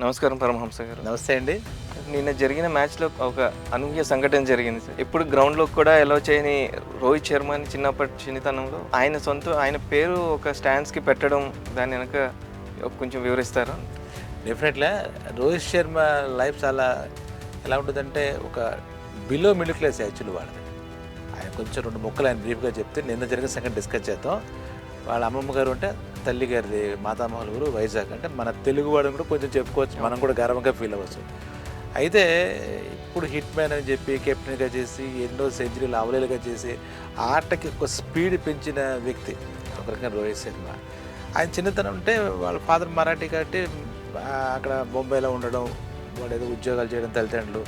నమస్కారం పరమహంస గారు. నమస్తే అండి. నిన్న జరిగిన మ్యాచ్లో ఒక అనూహ్య సంఘటన జరిగింది సార్. ఎప్పుడు గ్రౌండ్లో కూడా ఎలా చేయని రోహిత్ శర్మ అని చిన్నప్పటి చిన్నతనంలో ఆయన సొంత ఆయన పేరు ఒక స్టాండ్స్కి పెట్టడం దాని వెనక కొంచెం వివరిస్తారా? డెఫినెట్లీ రోహిత్ శర్మ లైఫ్ చాలా ఎలా ఉంటుందంటే ఒక బిలో మిడిల్ క్లాస్ యాక్చువల్లీ వాళ్ళది ఆయన కొంచెం రెండు ముక్కలు ఆయన బ్రీఫ్గా చెప్తే నిన్న జరిగిన సంగతి డిస్కస్ చేద్దాం. వాళ్ళ అమ్మమ్మ గారు అంటే తల్లి గారిది మాతామహుల గారు వైజాగ్. అంటే మన తెలుగు వాడిని కూడా కొంచెం చెప్పుకోవచ్చు. మనం కూడా గర్వంగా ఫీల్ అవ్వచ్చు. అయితే ఇప్పుడు హిట్ మ్యాన్ అని చెప్పి కెప్టెన్గా చేసి ఎన్నో సెంచరీలు అవలేలుగా చేసి ఆటకి ఒక స్పీడ్ పెంచిన వ్యక్తి ఒక రకంగా రోహిత్ శర్మ. ఆయన చిన్నతనం అంటే వాళ్ళ ఫాదర్ మరాఠీ కాబట్టి అక్కడ బొంబాయిలో ఉండడం వాడు ఏదో ఉద్యోగాలు చేయడం తల్లిదండ్రులు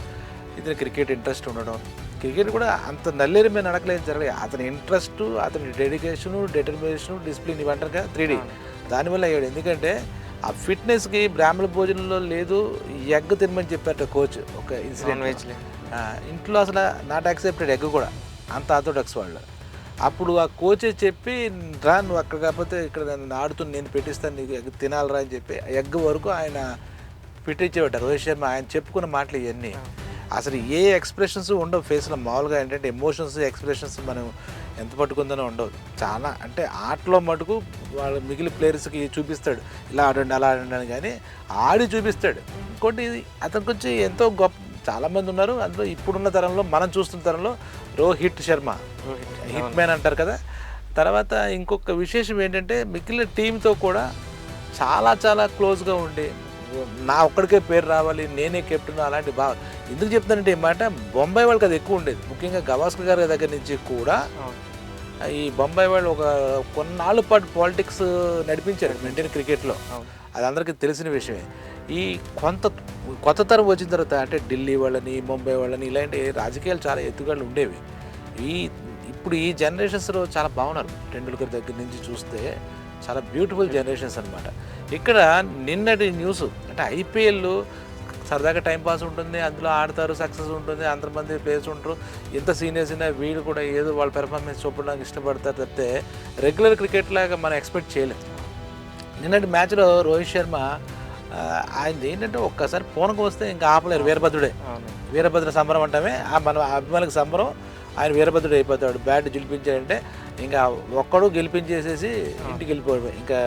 ఇతను క్రికెట్ ఇంట్రెస్ట్ ఉండడం క్రికెట్ కూడా అంత నల్లేరు మీద నడకలేదు జరగలేదు అతని ఇంట్రెస్ట్ అతని డెడికేషను డిటర్మినేషను డిసిప్లిన్ ఇవంటారు కదా త్రీ దానివల్ల అయ్యాడు. ఎందుకంటే ఆ ఫిట్నెస్కి బ్రాహ్మణ భోజనంలో లేదు ఎగ్ తినమని చెప్పారట కోచ్ ఒక నాన్ ఇన్సిడెంట్ వెజ్లే. ఇంట్లో అసలు నాట్ యాక్సెప్టెడ్ ఎగ్ కూడా అంత ఆర్థోడాక్స్ వాళ్ళు. అప్పుడు ఆ కోచే చెప్పి రా నువ్వు అక్కడ కాకపోతే ఇక్కడ ఆడుతుని నేను పెట్టిస్తాను నీకు ఎగ్ తినాలిరా అని చెప్పి ఎగ్ వరకు ఆయన పెట్టించేవాట రోహిత్ శర్మ ఆయన చెప్పుకున్న మాటలు ఇవన్నీ. అసలు ఏ ఎక్స్ప్రెషన్స్ ఉండవు. ఫేస్లో మామూలుగా ఏంటంటే ఎమోషన్స్ ఎక్స్ప్రెషన్స్ మనం ఎంత పట్టుకుందనో ఉండవు. చాలా అంటే ఆటలో మటుకు వాళ్ళ మిగిలిన ప్లేయర్స్కి చూపిస్తాడు. ఇలా ఆడండి అలా ఆడండి అని కానీ ఆడి చూపిస్తాడు. ఇంకోటి అతనికి వచ్చి ఎంతో గొప్ప చాలామంది ఉన్నారు. అందులో ఇప్పుడున్న తరంలో మనం చూస్తున్న తరంలో రోహిత్ శర్మ. హిట్ మ్యాన్ అంటారు కదా. తర్వాత ఇంకొక విశేషం ఏంటంటే మిగిలిన టీంతో కూడా చాలా చాలా క్లోజ్గా ఉండి నా ఒక్కడికే పేరు రావాలి నేనే కెప్టెన్ అలాంటి బాగా ఎందుకు చెప్తానంటే ఈ మాట బొంబాయి వాళ్ళకి అది ఎక్కువ ఉండేది. ముఖ్యంగా గవాస్కర్ గారి దగ్గర నుంచి కూడా ఈ బొంబాయి వాళ్ళు ఒక కొన్నాళ్ళ పాటు పాలిటిక్స్ నడిపించారు ఇండియన్ క్రికెట్లో. అది అందరికీ తెలిసిన విషయమే. ఈ కొంత కొత్త తరం వచ్చిన తర్వాత అంటే ఢిల్లీ వాళ్ళని ముంబై వాళ్ళని ఇలాంటి రాజకీయాలు చాలా ఎత్తుగడలు ఉండేవి. ఈ ఇప్పుడు ఈ జనరేషన్స్లో చాలా బాగున్నారు. టెండూల్కర్ దగ్గర నుంచి చూస్తే చాలా బ్యూటిఫుల్ జనరేషన్స్ అన్నమాట. ఇక్కడ నిన్నటి న్యూస్ అంటే ఐపీఎల్ సరదాగా టైం పాస్ ఉంటుంది అందులో ఆడతారు సక్సెస్ ఉంటుంది అంతమంది ప్లేయర్స్ ఉంటారు. ఎంత సీనియర్స్ అయినా వీళ్ళు కూడా ఏదో వాళ్ళ పెర్ఫార్మెన్స్ చూపడానికి ఇష్టపడతారు తప్పితే రెగ్యులర్ క్రికెట్ లాగా మనం ఎక్స్పెక్ట్ చేయలేం. నిన్నటి మ్యాచ్లో రోహిత్ శర్మ ఆ, ఆయనది ఏంటంటే ఒక్కసారి పూనకం వస్తే ఇంకా ఆపలేరు వీరభద్రుడే. వీరభద్ర సంబరం అంటామే ఆ మన అభిమానులకు సంబరం ఆయన వీరభద్రుడు అయిపోతాడు. బ్యాట్ గెలిపించాడంటే ఇంకా ఒక్కడు గెలిపించేసేసి ఇంటికి వెళ్ళిపోవడమే. ఇంకా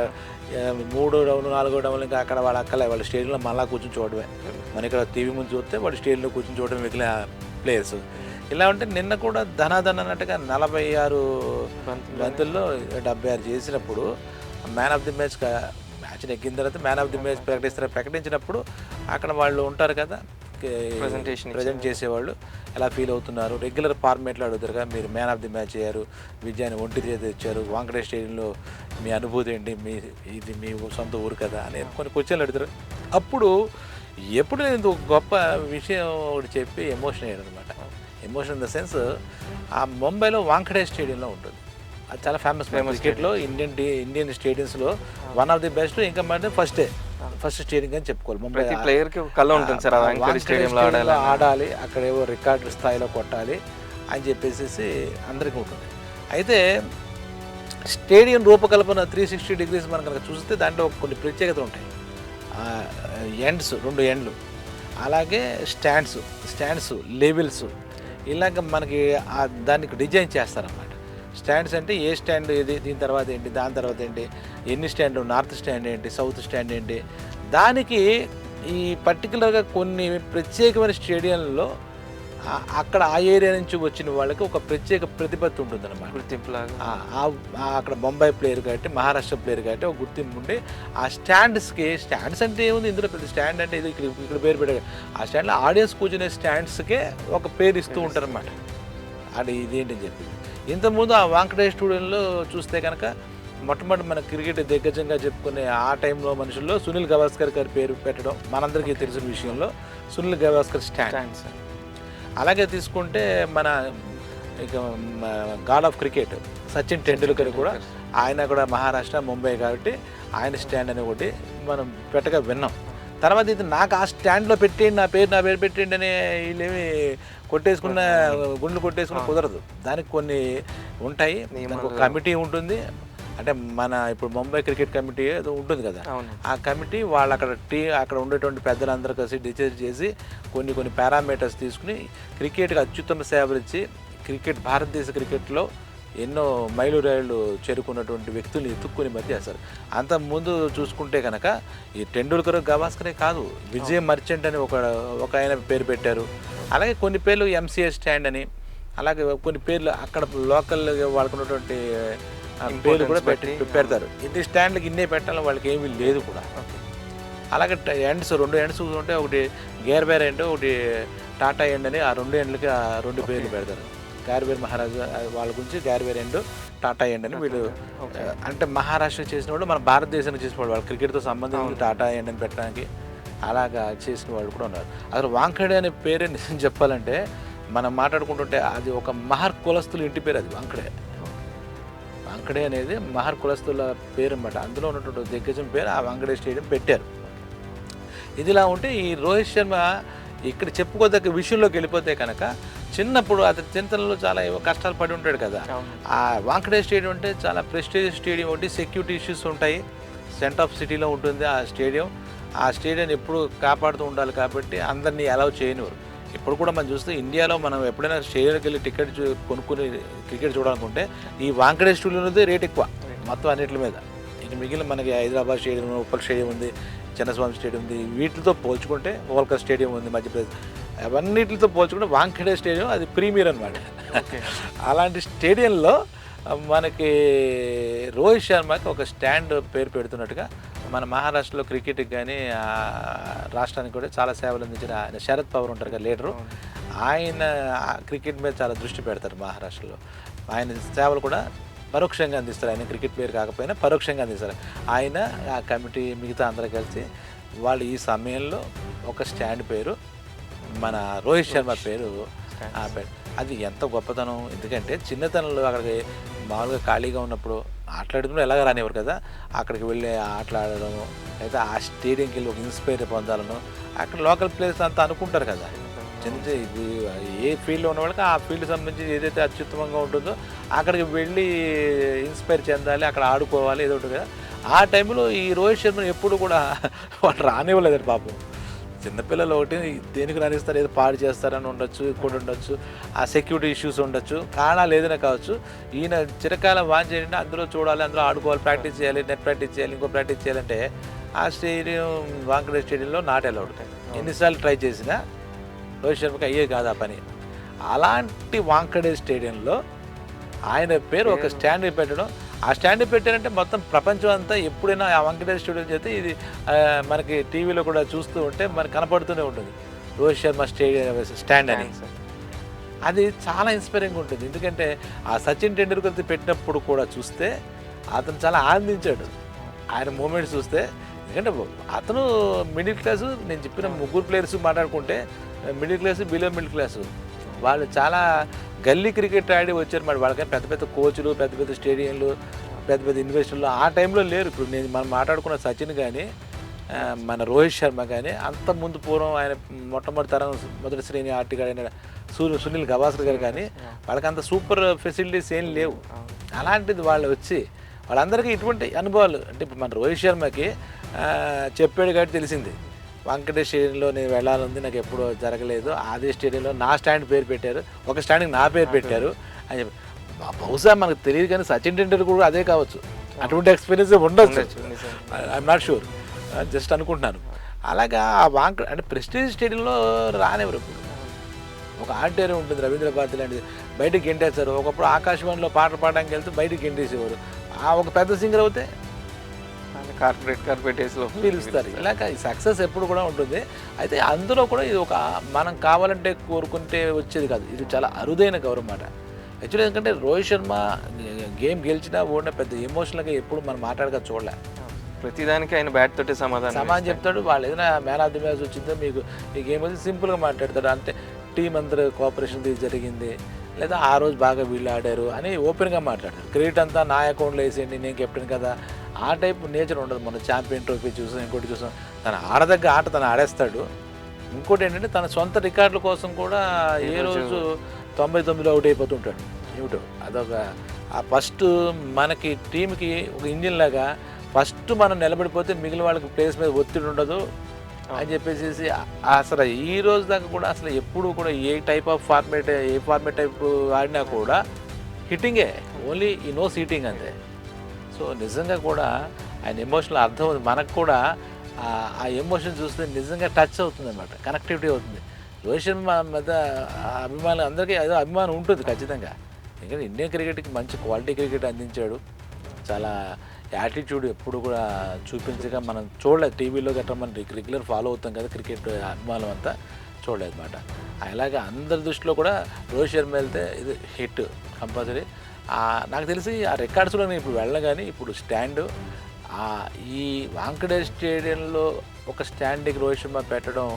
మూడో డౌన్ నాలుగో డౌన్ ఇంకా అక్కడ వాళ్ళ అక్కలే వాళ్ళ స్టేడియంలో మళ్ళా కూర్చొని చూడడమే. మన ఇక్కడ టీవీ ముందు చూస్తే వాడు స్టేడియంలో కూర్చొని చూడడం మిగిలిన ప్లేయర్స్. ఇలా ఉంటే నిన్న కూడా ధనాధన అన్నట్టుగా నలభై ఆరు బంతులు. బంతుల్లో డెబ్బై ఆరు చేసినప్పుడు man of the match match నెగ్గిన తర్వాత మ్యాన్ ఆఫ్ ది మ్యాచ్ ప్రకటిస్తారు ప్రకటించినప్పుడు అక్కడ వాళ్ళు ఉంటారు కదా ప్రజెంట్ చేసేవాళ్ళు. ఎలా ఫీల్ అవుతున్నారు? రెగ్యులర్ ఫార్మేట్లో అడుగుతారు కదా మీరు మ్యాన్ ఆఫ్ ది మ్యాచ్ అయ్యారు విజయాన్ని ఒంటి చేతి ఇచ్చారు వాంకటేష్ స్టేడియంలో మీ అనుభూతి ఏంటి? మీ ఇది మీ సొంత ఊరు కదా అని కొన్ని క్వశ్చన్లు అడుగుతారు. అప్పుడు ఎప్పుడు నేను ఒక గొప్ప విషయం ఒకటి చెప్పి ఎమోషన్ అయ్యాడు అనమాట ఎమోషన్ ఇన్ ద సెన్స్ ఆ ముంబైలో వాంకటేష్ స్టేడియంలో ఉంటుంది. అది చాలా ఫేమస్ క్రికెట్లో ఇండియన్ ఇండియన్ స్టేడియంస్లో వన్ ఆఫ్ ది బెస్ట్ ఇంకా అంటే ఫస్టే ఫస్ట్ స్టేడియం అని చెప్పుకోవాలి. ముంబై ప్లేయర్కి కళ ఉంటుంది సార్ స్టేడియంలో ఆడాలి ఆడాలి అక్కడ ఏవో రికార్డు స్థాయిలో కొట్టాలి అని చెప్పేసి అందరికీ ఉంటుంది. అయితే స్టేడియం రూపకల్పన త్రీ సిక్స్టీ డిగ్రీస్ మనం కనుక చూస్తే దాంట్లో కొన్ని ప్రత్యేకతలు ఉంటాయి. ఎండ్స్ రెండు ఎండ్లు. అలాగే స్టాండ్స్ స్టాండ్స్ లెవెల్స్. ఇలాగ మనకి దానికి డిజైన్ చేస్తారన్నమాట. స్టాండ్స్ అంటే ఏ స్టాండ్ ఇది దీని తర్వాత ఏంటి దాని తర్వాత ఏంటి ఎన్ని స్టాండ్ నార్త్ స్టాండ్ ఏంటి సౌత్ స్టాండ్ ఏంటి దానికి ఈ పర్టికులర్గా కొన్ని ప్రత్యేకమైన స్టేడియంలో అక్కడ ఆ ఏరియా నుంచి వచ్చిన వాళ్ళకి ఒక ప్రత్యేక ప్రతిపత్తి ఉంటుందన్నమాట. గుర్తింపు లాగా ఆ- ఆ- ఆ అక్కడ బొంబాయి ప్లేయర్ కాబట్టి మహారాష్ట్ర ప్లేయర్ కాబట్టి ఒక గుర్తింపు ఉండి ఆ స్టాండ్స్కి స్టాండ్స్ అంటే ఏముంది? ఇందులో పెద్ద స్టాండ్ అంటే ఇది ఇక్కడ ఇక్కడ పేరు పెట్టారు. ఆ స్టాండ్లో ఆడియన్స్ కూర్చునే స్టాండ్స్కే ఒక పేరు ఇస్తూ ఉంటారన్నమాట. అది ఇదేంటని చెప్పి. ఇంతకుముందు ఆ వాంకటేష్ స్టూడియోలో చూస్తే కనుక మొట్టమొదటి మన క్రికెట్ దిగ్గజంగా చెప్పుకునే ఆ టైంలో మనుషుల్లో సునీల్ గవాస్కర్ గారి పేరు పెట్టడం మనందరికీ తెలిసిన విషయంలో సునీల్ గవాస్కర్ స్టాండ్. అలాగే తీసుకుంటే మన ఇక god of cricket Sachin Tendulkar కూడా ఆయన కూడా మహారాష్ట్ర ముంబై కాబట్టి ఆయన స్టాండ్ అని ఒకటి మనం పెట్టగా విన్నాం. తర్వాత ఇది నాకు ఆ స్టాండ్లో పెట్టేయండి నా పేరు నా పేరు పెట్టేయండి అని వీళ్ళేమి కొట్టేసుకున్న గుండ్లు కొట్టేసుకున్న కుదరదు. దానికి కొన్ని ఉంటాయి కమిటీ ఉంటుంది. అంటే మన ఇప్పుడు ముంబై క్రికెట్ కమిటీ ఏదో ఉంటుంది కదా. ఆ కమిటీ వాళ్ళు అక్కడ టీ అక్కడ ఉండేటువంటి పెద్దలందరూ కలిసి డిసైడ్ చేసి కొన్ని కొన్ని పారామీటర్స్ తీసుకుని క్రికెట్కి అత్యుత్తమ సేవలు ఇచ్చి క్రికెట్ భారతదేశ క్రికెట్లో ఎన్నో మైలురాయిలు చేరుకున్నటువంటి వ్యక్తుల్ని ఎత్తుక్కుని మరి చేస్తారు. అంత ముందు చూసుకుంటే కనుక ఈ టెండూల్కర్ గవాస్కరే కాదు. విజయ్ మర్చెంట్ అని ఒక ఒక ఆయన పేరు పెట్టారు. అలాగే కొన్ని పేర్లు ఎంసీఏ స్టాండ్ అని అలాగే కొన్ని పేర్లు అక్కడ లోకల్ వాళ్ళకున్నటువంటి ఆ, పేర్లు కూడా పెట్టి పెడతారు. ఇన్ని స్టాండ్లకి ఇన్నే పెట్టాలని వాళ్ళకి ఏమీ లేదు కూడా. అలాగే ఎండ్స్ రెండు ఎండ్స్ ఉంటే ఒకటి గేర్బేర్ ఎండ్ ఒకటి టాటా ఎండ్ అని ఆ రెండు ఎండ్లకి ఆ రెండు పేర్లు పెడతారు. గార్బేర్ మహారాజు వాళ్ళ గురించి గార్బేర్ ఎండ్ టాటా ఎండ్ అని వీళ్ళు అంటే మహారాష్ట్ర చేసిన వాళ్ళు మన భారతదేశానికి చేసిన వాళ్ళు వాళ్ళు క్రికెట్తో సంబంధం టాటా ఎండ్ అని పెట్టడానికి అలాగా చేసిన వాళ్ళు కూడా ఉన్నారు. అసలు వాంఖడే అనే పేరే నిజం చెప్పాలంటే మనం మాట్లాడుకుంటుంటే అది ఒక మహర్ కులస్తుల ఇంటి పేరు అది వాంఖడే వాంకడే అనేది మహర్ కులస్తుల పేరు అన్నమాట. అందులో ఉన్నటువంటి దిగ్గజం పేరు ఆ వాంకడే స్టేడియం పెట్టారు. ఇదిలా ఉంటే ఈ రోహిత్ శర్మ ఇక్కడ చెప్పుకోదగ్గ విషయంలోకి వెళ్ళిపోతే కనుక చిన్నప్పుడు అతని చింతనలో చాలా ఏవో కష్టాలు పడి ఉంటాడు కదా. ఆ వాంకడే స్టేడియం అంటే చాలా ప్రెస్టేజ్ స్టేడియం ఒకటి సెక్యూరిటీ ఇష్యూస్ ఉంటాయి. సెంటర్ ఆఫ్ సిటీలో ఉంటుంది ఆ స్టేడియం. ఆ స్టేడియం ఎప్పుడు కాపాడుతూ ఉండాలి కాబట్టి అందరినీ అలౌ చేయనివారు ఇప్పుడు కూడా మనం చూస్తే ఇండియాలో మనం ఎప్పుడైనా స్టేడియంకి వెళ్ళి టికెట్ చూ- కొనుక్కుని క్రికెట్ చూడాలనుకుంటే ఈ వాంకడే స్టేడియంలోదే రేట్ ఎక్కువ మొత్తం అన్నిటి మీద. ఇక మిగిలిన మనకి హైదరాబాద్ స్టేడియం ఉప్పల్ స్టేడియం ఉంది చిన్నస్వామి స్టేడియం ఉంది వీటితో పోల్చుకుంటే వోల్కర్ స్టేడియం ఉంది మధ్యప్రదేశ్. అవన్నిటితో పోల్చుకుంటే వాంఖడే స్టేడియం అది ప్రీమియర్ అనమాట అలాంటి స్టేడియంలో మనకి రోహిత్ శర్మకి ఒక స్టాండ్ పేరు పెడుతున్నట్టుగా మన మహారాష్ట్రలో క్రికెట్కి కానీ రాష్ట్రానికి కూడా చాలా సేవలు అందించిన ఆయన శరద్ పవార్ ఉంటారు కదా లీడరు. ఆయన క్రికెట్ మీద చాలా దృష్టి పెడతారు మహారాష్ట్రలో. ఆయన సేవలు కూడా పరోక్షంగా అందిస్తారు. ఆయన క్రికెట్ పేరు కాకపోయినా పరోక్షంగా అందిస్తారు. ఆయన ఆ కమిటీ మిగతా అందరూ కలిసి వాళ్ళు ఈ సమయంలో ఒక స్టాండ్ పేరు మన రోహిత్ శర్మ పేరు ఆ పేరు అది ఎంత గొప్పతనం. ఎందుకంటే చిన్నతనంలో అక్కడికి మామూలుగా ఖాళీగా ఉన్నప్పుడు ఆటలాడుకుని ఎలాగ రానివ్వరు కదా? అక్కడికి వెళ్ళి ఆటలాడడం లేదా ఆ స్టేడియంకి వెళ్ళి ఒక ఇన్స్పైర్ పొందాలను. అక్కడ లోకల్ ప్లేయర్స్ అంతా అనుకుంటారు కదా? చిన్న ఇది ఏ ఫీల్డ్లో ఉన్న వాళ్ళకి ఆ ఫీల్డ్ సంబంధించి ఏదైతే అత్యుత్తమంగా ఉంటుందో అక్కడికి వెళ్ళి ఇన్స్పైర్ చెందాలి అక్కడ ఆడుకోవాలి ఏదో ఉంటుంది కదా. ఆ టైంలో ఈ రోహిత్ శర్మను ఎప్పుడు కూడా వాళ్ళు రానివ్వలేదండి పాపం. చిన్నపిల్లలు ఒకటి దేనికి రాణిస్తారు? ఏదో పాడు చేస్తారని ఉండొచ్చు ఇంకోటి ఉండొచ్చు ఆ సెక్యూరిటీ ఇష్యూస్ ఉండొచ్చు కారణాలు ఏదైనా కావచ్చు. ఈయన చిరకాలం వాన్ చేయండి అందులో చూడాలి అందులో ఆడుకోవాలి ప్రాక్టీస్ చేయాలి నెట్ ప్రాక్టీస్ చేయాలి ఇంకో ప్రాక్టీస్ చేయాలంటే ఆ స్టేడియం వాంకడే స్టేడియంలో నాట్ అలౌడ్ ఎన్నిసార్లు ట్రై చేసినా రోహిత్ శర్మకి అయ్యే కాదు ఆ పని. అలాంటి వాంకడే స్టేడియంలో ఆయన పేరు ఒక స్టాండ్ పెట్టడం ఆ స్టాండ్ పెట్టారంటే మొత్తం ప్రపంచం అంతా ఎప్పుడైనా ఆ వెంకటేశ్వర స్టూడియో చేస్తే ఇది మనకి టీవీలో కూడా చూస్తూ ఉంటే మనకు కనపడుతూనే ఉంటుంది. రోహిత్ శర్మ స్టేడియం స్టాండ్ అని. అది చాలా ఇన్స్పైరింగ్ ఉంటుంది. ఎందుకంటే ఆ సచిన్ టెండూల్కర్ పెట్టినప్పుడు కూడా చూస్తే అతను చాలా ఆనందించాడు. ఆయన మూమెంట్స్ చూస్తే ఎందుకంటే అతను మిడిల్ క్లాసు నేను చెప్పిన ముగ్గురు ప్లేయర్స్ మాట్లాడుకుంటే middle class below middle class. వాళ్ళు చాలా గల్లీ క్రికెట్ ఆడి వచ్చారు మరి వాళ్ళకని పెద్ద పెద్ద కోచ్లు పెద్ద పెద్ద స్టేడియంలు పెద్ద పెద్ద ఇన్వెస్టర్లు ఆ టైంలో లేరు. ఇప్పుడు నేను మనం మాట్లాడుకున్న సచిన్ కానీ మన రోహిత్ శర్మ కానీ అంత ముందు పూర్వం ఆయన మొట్టమొదటి తరం మొదటి శ్రేణి ఆటగాడు అయిన సూర్య సునీల్ గవాస్కర్ గారు కానీ వాళ్ళకి అంత సూపర్ ఫెసిలిటీస్ ఏం లేవు. అలాంటిది వాళ్ళు వచ్చి వాళ్ళందరికీ ఇటువంటి అనుభవాలు అంటే ఇప్పుడు మన రోహిత్ శర్మకి చెప్పాడు కాబట్టి తెలిసింది. వెంకటేష్ స్టేడియంలో నేను వెళ్ళాలంది నాకు ఎప్పుడూ జరగలేదు. అదే స్టేడియంలో నా స్టాండ్ పేరు పెట్టారు. ఒక స్టాండ్కి నా పేరు పెట్టారు. అని చెప్పి బహు- బహుశా మనకు తెలియదు కానీ సచిన్ టెండూల్కర్ కూడా అదే కావచ్చు. అటువంటి ఎక్స్పీరియన్స్ ఉండొచ్చు. ఐఎమ్ నాట్ షూర్ జస్ట్ అనుకుంటున్నాను. అలాగా ఆ వాంక అంటే ప్రెస్టీజ్ స్టేడియంలో రానివ్వరు ఇప్పుడు. ఒక ఆడిటోరియం ఉంటుంది రవీంద్ర భారతి లాంటిది. బయటకు గెంటేస్తారు ఒకప్పుడు ఆకాశవాణిలో పాటలు పాడడానికి వెళ్తే బయటకు గెంటేసేవారు ఆ ఒక పెద్ద సింగర్ అవుతే కార్పొరేట్ కార్పొరేటర్స్లో పిలుస్తారు. ఇలాగ ఈ సక్సెస్ ఎప్పుడు కూడా ఉంటుంది. అయితే అందులో కూడా ఇది ఒక మనం కావాలంటే కోరుకుంటే వచ్చేది కాదు. ఇది చాలా అరుదైన గౌరవం అన్నమాట. యాక్చువల్లీ ఎందుకంటే రోహిత్ శర్మ గేమ్ గెలిచినా ఓడినా పెద్ద ఎమోషనల్గా ఎప్పుడు మనం మాట్లాడగా చూడలే. ప్రతిదానికి ఆయన బ్యాట్ తోటే సమాధానం సమాన్ చెప్తాడు. వాళ్ళు ఏదైనా మ్యాన్ ఆఫ్ ది మ్యాచ్ వచ్చిందో మీకు ఈ గేమ్ వచ్చి సింపుల్గా మాట్లాడతాడు. అంటే టీం అందరూ కోఆపరేషన్ జరిగింది. లేదా ఆ రోజు బాగా వీళ్ళు ఆడారు అని ఓపెన్గా మాట్లాడతారు క్రెడిట్ అంతా నా అకౌంట్లో వేసేయండి నేను కెప్టెన్ కదా ఆ టైప్ నేచర్ ఉండదు. మన ఛాంపియన్ ట్రోఫీ చూసాం ఇంకోటి చూసాం. తన ఆడదగ్గ ఆట తను ఆడేస్తాడు. ఇంకోటి ఏంటంటే తన సొంత రికార్డుల కోసం కూడా ఏ రోజు తొంభై తొమ్మిదిలో అవుట్ అయిపోతుంటాడు. ఏమిటో? అదొక ఆ ఫస్ట్ మనకి టీంకి ఒక ఇంజిన్ లాగా ఫస్ట్ మనం నిలబడిపోతే మిగిలిన వాళ్ళకి ప్లేస్ మీద ఒత్తిడి ఉండదు అని చెప్పేసి అసలు ఈ రోజు దాకా కూడా అసలు ఎప్పుడు కూడా ఏ type of format A format type ఆడినా కూడా హిట్టింగే ఓన్లీ ఈ నో సీటింగ్ అంతే. సో నిజంగా కూడా ఆయన ఎమోషనల్ అర్థం అవుతుంది. మనకు కూడా ఆ- ఎమోషన్ చూస్తే నిజంగా టచ్ అవుతుంది అనమాట కనెక్టివిటీ అవుతుంది. రోహిత్ శర్మ మీద ఆ అభిమానులు అందరికీ అదో అభిమానం ఉంటుంది ఖచ్చితంగా. ఎందుకంటే ఇండియన్ క్రికెట్కి మంచి క్వాలిటీ క్రికెట్ అందించాడు. చాలా యాటిట్యూడ్ ఎప్పుడు కూడా చూపించగా మనం చూడలేదు. టీవీలో గట్రా మనం రెగ్యులర్ ఫాలో అవుతాం కదా క్రికెట్ అభిమానం అంతా చూడలేదు అనమాట అలాగే అందరి దృష్టిలో కూడా రోహిత్ శర్మ వెళ్తే ఇది హిట్ కంపల్సరీ. నాకు తెలిసి ఆ రికార్డ్స్లో నేను ఇప్పుడు వెళ్ళగాని ఇప్పుడు స్టాండ్ ఈ వాంకడేష్ స్టేడియంలో ఒక స్టాండ్కి రోహిత్ శర్మ పెట్టడం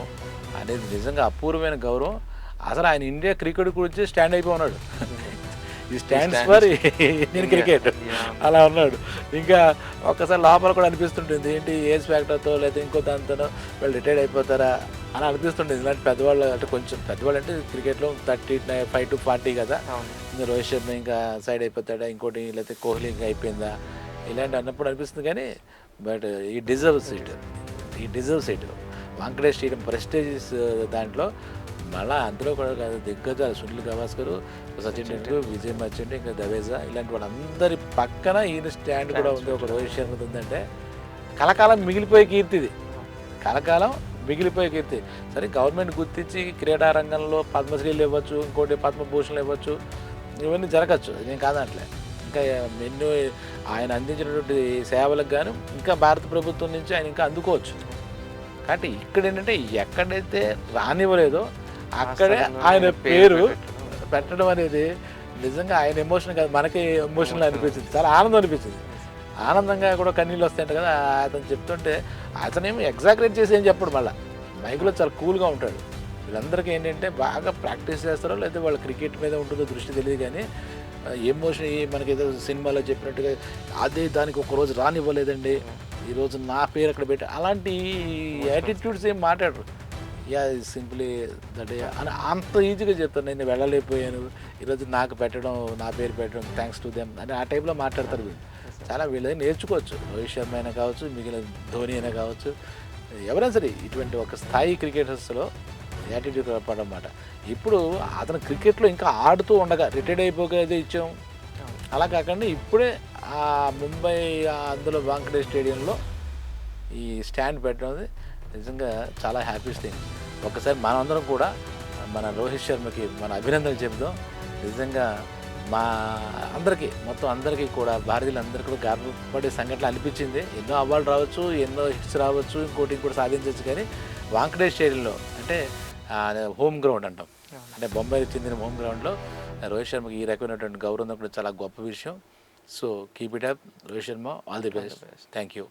అనేది నిజంగా అపూర్వమైన గౌరవం. అసలు ఆయన ఇండియా క్రికెట్ గురించి స్టాండ్ అయిపోయి ఉన్నాడు. ఈ స్టాండ్స్ ఫర్ ఇండియన్ క్రికెట్. అలా ఉన్నాడు. ఇంకా ఒక్కసారి లోపల కూడా అనిపిస్తుంటుంది ఏంటి ఏజ్ ఫ్యాక్టర్తో లేదా ఇంకో దాంతోనో వాళ్ళు రిటైర్డ్ అయిపోతారా? అని అనిపిస్తుంటుంది ఇలాంటి పెద్దవాళ్ళు అంటే కొంచెం పెద్దవాళ్ళు అంటే క్రికెట్లో థర్టీ ఫైవ్ టు ఫార్టీ కదా. ఇంకా రోహిత్ శర్మ ఇంకా సైడ్ అయిపోతాడా ఇంకోటి లేకపోతే కోహ్లీ ఇంకా అయిపోయిందా? ఇలాంటి అన్నప్పుడు అనిపిస్తుంది కానీ but he deserves it he deserves it Venkatesh stadium prestigious దాంట్లో మళ్ళా అందులో కూడా కాదు దిగ్గజాలు సునీల్ గవాస్కర్ సచిన్ టెండూల్కర్ విజయ్ మర్చెంట్ ఇంకా దవేజా ఇలాంటి వాళ్ళందరి పక్కన ఈయన స్టాండ్ కూడా ఉంది ఒక రోహిత్ శర్మ ఉందంటే కలకాలం మిగిలిపోయే కీర్తి ఇది. కలకాలం మిగిలిపోయే కీర్తి సరే గవర్నమెంట్ గుర్తించి క్రీడా రంగంలో పద్మశ్రీలు ఇవ్వచ్చు ఇంకోటి పద్మభూషణలు ఇవ్వచ్చు ఇవన్నీ జరగచ్చు. నేను కాదంటలే ఇంకా ఎన్నో ఆయన అందించినటువంటి సేవలకు గాను ఇంకా భారత ప్రభుత్వం నుంచి ఆయన ఇంకా అందుకోవచ్చు. కాబట్టి ఇక్కడ ఏంటంటే ఎక్కడైతే రానివ్వలేదో అక్కడే ఆయన పేరు పెట్టడం. పెట్టడం అనేది నిజంగా ఆయన ఎమోషన్ కాదు మనకి ఎమోషనల్. అనిపించింది. చాలా ఆనందం అనిపించింది. ఆనందంగా కూడా కన్నీళ్ళు వస్తాయంట కదా అతను చెప్తుంటే అతనేమి ఎగ్జాగరేట్ చేసి ఏం చెప్పడు మళ్ళీ. మైక్లో చాలా కూల్గా ఉంటాడు. వీళ్ళందరికీ ఏంటంటే బాగా ప్రాక్టీస్ చేస్తారో లేదా వాళ్ళ క్రికెట్ మీద ఉంటుందో దృష్టి తెలియదు కానీ ఎమోషన్ మనకి ఏదో సినిమాలో చెప్పినట్టుగా అదే దానికి ఒక రోజు రానివ్వలేదండి. ఈరోజు నా పేరు అక్కడ పెట్టి అలాంటి యాటిట్యూడ్స్ ఏం మాట్లాడరు. యా సింప్లీ దట్ అని అంత ఈజీగా చెప్తాను నేను వెళ్ళలేకపోయాను. ఈరోజు నాకు పెట్టడం నా పేరు పెట్టడం థ్యాంక్స్ టు దెమ్ అని ఆ టైప్లో మాట్లాడతారు వీళ్ళు. చాలా వీళ్ళు నేర్చుకోవచ్చు. రోహిత్ శర్మ అయినా కావచ్చు మిగిలిన ధోని అయినా కావచ్చు ఎవరైనా సరే ఇటువంటి ఒక స్థాయి క్రికెటర్స్లో యాటిట్యూడ్ అన్నమాట ఇప్పుడు అతను క్రికెట్లో ఇంకా ఆడుతూ ఉండగా రిటైర్డ్ అయిపోగా ఇచ్చాం. అలా కాకుండా ఇప్పుడే ఆ ముంబై అందులో వాంకటేష్ స్టేడియంలో ఈ స్టాండ్ పెట్టడం నిజంగా చాలా హ్యాపీ థింగ్ ఒక్కసారి మనందరం కూడా మన రోహిత్ శర్మకి మన అభినందనలు చెబుదాం. నిజంగా మా అందరికీ మొత్తం అందరికీ కూడా భారతీయులందరికీ కూడా గర్వపడే సంఘటన అనిపించింది. ఎన్నో అవార్డు రావచ్చు ఎన్నో హిట్స్ రావచ్చు ఇంకోటి ఇంకోటి సాధించవచ్చు కానీ స్టేడియంలో అంటే హోమ్ గ్రౌండ్ అంటాం. అంటే బొంబాయికి చెందిన హోమ్ గ్రౌండ్లో రోహిత్ శర్మకి ఈ రకమైనటువంటి గౌరవం కూడా చాలా గొప్ప విషయం. So keep it up Rohit Sharma all the best thank you